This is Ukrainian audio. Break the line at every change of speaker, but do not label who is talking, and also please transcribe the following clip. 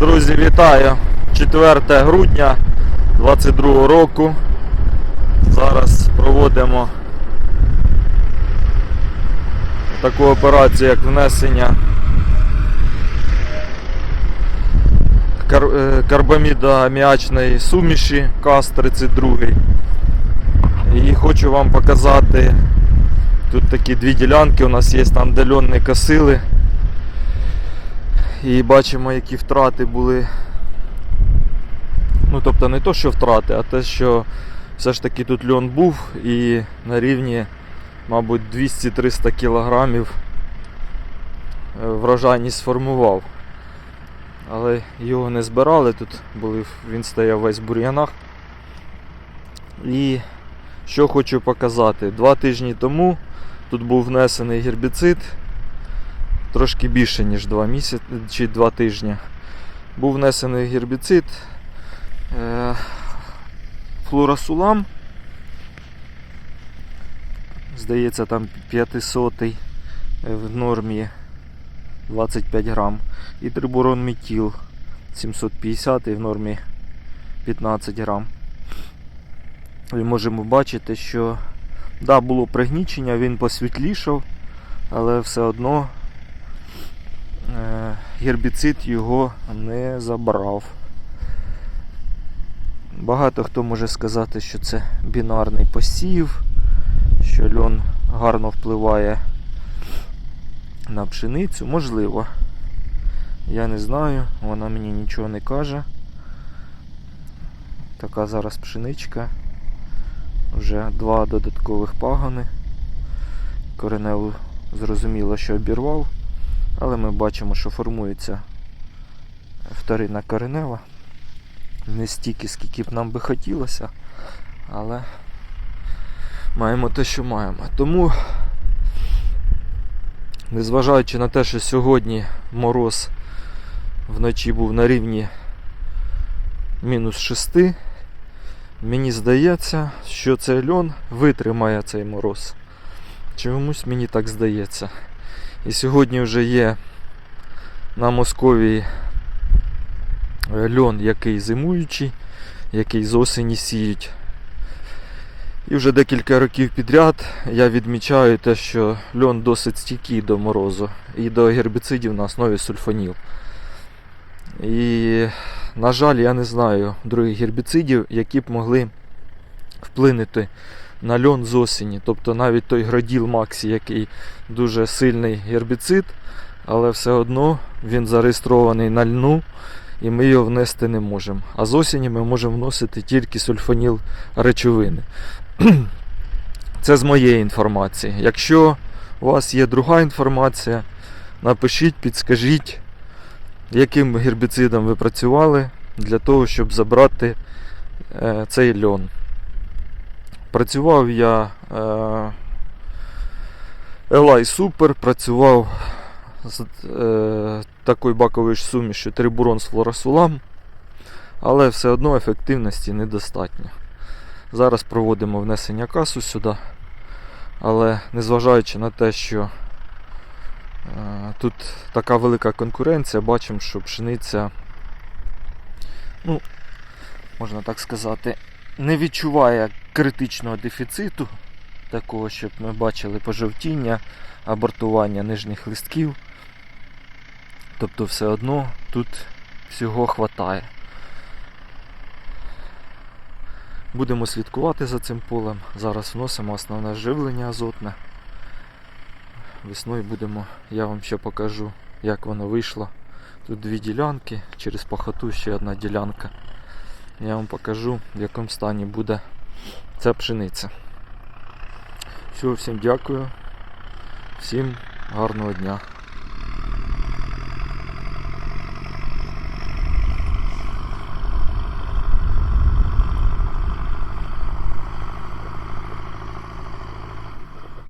Друзі, вітаю! 4 грудня 22 року. Зараз проводимо таку операцію, як внесення кар- е, карбамідоаміачної суміші КАЗ-32. І хочу вам показати тут такі дві ділянки. У нас є там де льон косили. І бачимо, які втрати були. Ну, тобто не то, що втрати, а те, що все ж таки тут льон був і на рівні, мабуть, 200-300 кілограмів е, врожайність сформував. Але його не збирали, тут були, він стояв весь в бур'янах. І що хочу показати, два тижні тому тут був внесений гербіцид трошки більше, ніж 2 місяці чи 2 тижні. Був внесений гербіцид е, флорасулам. Здається, там 500 в нормі 25 грам. І трибурон метіл 750 в нормі 15 грам. І можемо бачити, що да, було пригнічення, він посвітлішав, але все одно е, гербіцид його не забрав. Багато хто може сказати, що це бінарний посів, що льон гарно впливає на пшеницю. Можливо. Я не знаю, вона мені нічого не каже. Така зараз пшеничка. Вже два додаткових пагони. Кореневу зрозуміло, що обірвав. Але ми бачимо, що формується вторинна коренева. Не стільки, скільки б нам би хотілося, але маємо те, що маємо. Тому, незважаючи на те, що сьогодні мороз вночі був на рівні мінус 6, мені здається, що цей льон витримає цей мороз. Чомусь мені так здається. І сьогодні вже є на Московії льон, який зимуючий, який з осені сіють. І вже декілька років підряд я відмічаю те, що льон досить стійкий до морозу і до гербіцидів на основі сульфоніл. І, на жаль, я не знаю других гербіцидів, які б могли вплинути на льон з осені. Тобто навіть той граділ Максі, який дуже сильний гербіцид, але все одно він зареєстрований на льну і ми його внести не можемо. А з осені ми можемо вносити тільки сульфоніл речовини. Це з моєї інформації. Якщо у вас є друга інформація, напишіть, підскажіть, яким гербіцидом ви працювали для того, щоб забрати е, цей льон. Працював я Елай Супер, працював з е, такою баковою ж сумішю трибурон з флорасулам, але все одно ефективності недостатньо. Зараз проводимо внесення касу сюди, але незважаючи на те, що е, тут така велика конкуренція, бачимо, що пшениця, ну, можна так сказати, не відчуває критичного дефіциту, такого, щоб ми бачили пожовтіння, абортування нижніх листків. Тобто все одно тут всього хватає. Будемо слідкувати за цим полем. Зараз вносимо основне живлення азотне. Весною будемо, я вам ще покажу, як воно вийшло. Тут дві ділянки, через пахоту ще одна ділянка. Я вам покажу, в якому стані буде ця пшениця. Все, всім дякую, всім гарного дня.